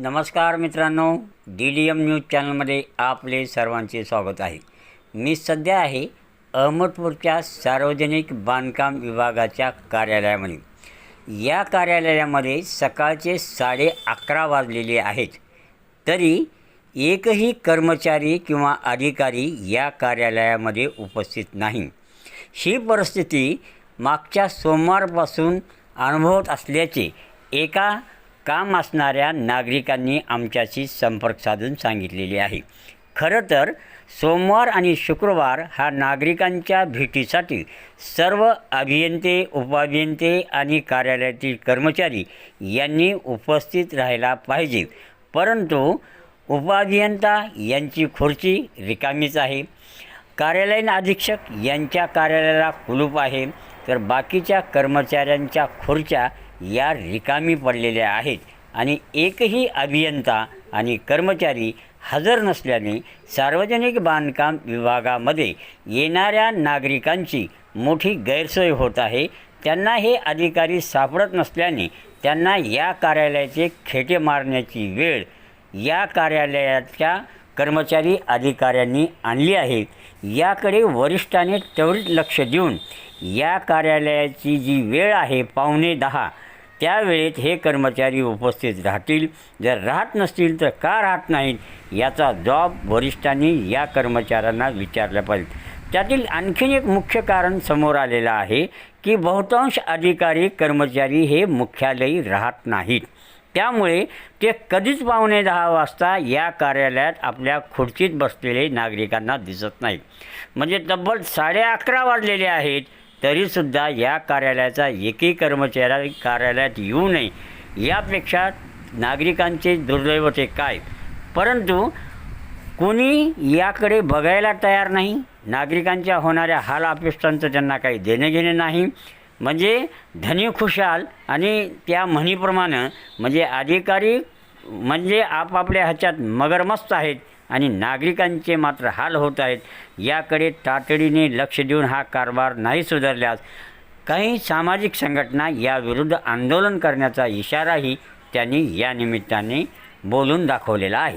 नमस्कार मित्रांनो D D M news चॅनलमध्ये आपले सर्वांचे स्वागत आहे. मी सध्या आहे अहमदपूरच्या सार्वजनिक बांधकाम विभागाच्या कार्यालयामध्ये. या कार्यालयामध्ये सकाळचे साडे अकरा वाजलेले आहेत. तरी एकही कर्मचारी किंवा अधिकारी या कार्यालयामध्ये उपस्थित नाही. ही परिस्थिती मागच्या सोमवारपासून अनुभवत असल्याचे एका काम असणाऱ्या नागरिकांनी आमच्याशी संपर्क साधून सांगितलेले आहे. खरं तर सोमवार आणि शुक्रवार हा नागरिकांच्या भेटीसाठी सर्व अभियंते उपअभियंते आणि कार्यालयातील कर्मचारी यांनी उपस्थित राहायला पाहिजे. परंतु उपअभियंता यांची खुर्ची रिकामीच आहे. कार्यालयीन अधीक्षक यांच्या कार्यालयाला कुलूप आहे. तर बाकीच्या कर्मचाऱ्यांच्या खुर्च्या या रिकामी पडलेल्या आहेत. आणि एकही अभियंता आणि कर्मचारी हजर नसल्याने सार्वजनिक बांधकाम विभागामध्ये येणाऱ्या नागरिकांची मोठी गैरसोय होत आहे. त्यांना हे अधिकारी सापडत नसल्याने त्यांना या कार्यालयाचे खेटे मारण्याची वेळ या कार्यालयाच्या कर्मचारी अधिकाऱ्यांनी आणली आहे. याकडे वरिष्ठाने त्वरित लक्ष देऊन या कार्यालयाची जी वेळ आहे पावणे दहा त्यावेळेत हे कर्मचारी उपस्थित राहतील. जर राहत नसतील तर का राहत नाहीत? याचा जॉब वरिष्ठांनी या कर्मचाऱ्यांना विचारला पाहिजे. त्यातील आणखीन एक मुख्य कारण समोर आलेलं आहे की बहुतांश अधिकारी कर्मचारी हे मुख्यालयी राहत नाहीत. त्यामुळे ते कधीच पावणे दहा वाजता या कार्यालयात आपल्या खुर्चीत बसलेले नागरिकांना दिसत नाहीत. म्हणजे तब्बल साडे अकरा वाजलेले आहेत. तरीसुद्धा या कार्यालयाचा एकही कर्मचारी कार्यालयात येऊ नये. यापेक्षा नागरिकांचे दुर्दैव ते काय? परंतु कोणी याकडे बघायला तयार नाही? नागरिकांच्या होणाऱ्या हाल अपेक्षांचं त्यांना काही देणंघेणं नाही. म्हणजे धनी खुशाल आणि त्या म्हणीप्रमाणे म्हणजे अधिकारी म्हणजे आपापल्या ह्याच्यात मगरमस्त आहेत. आणि नागरिकांचे मात्र हाल होत आहेत. याकडे तातडीने लक्ष देऊन हा कारभार नाही सुधारल्यास काही सामाजिक संघटना याविरुद्ध आंदोलन करण्याचा इशाराही त्यांनी या निमित्ताने बोलून दाखवलेला आहे.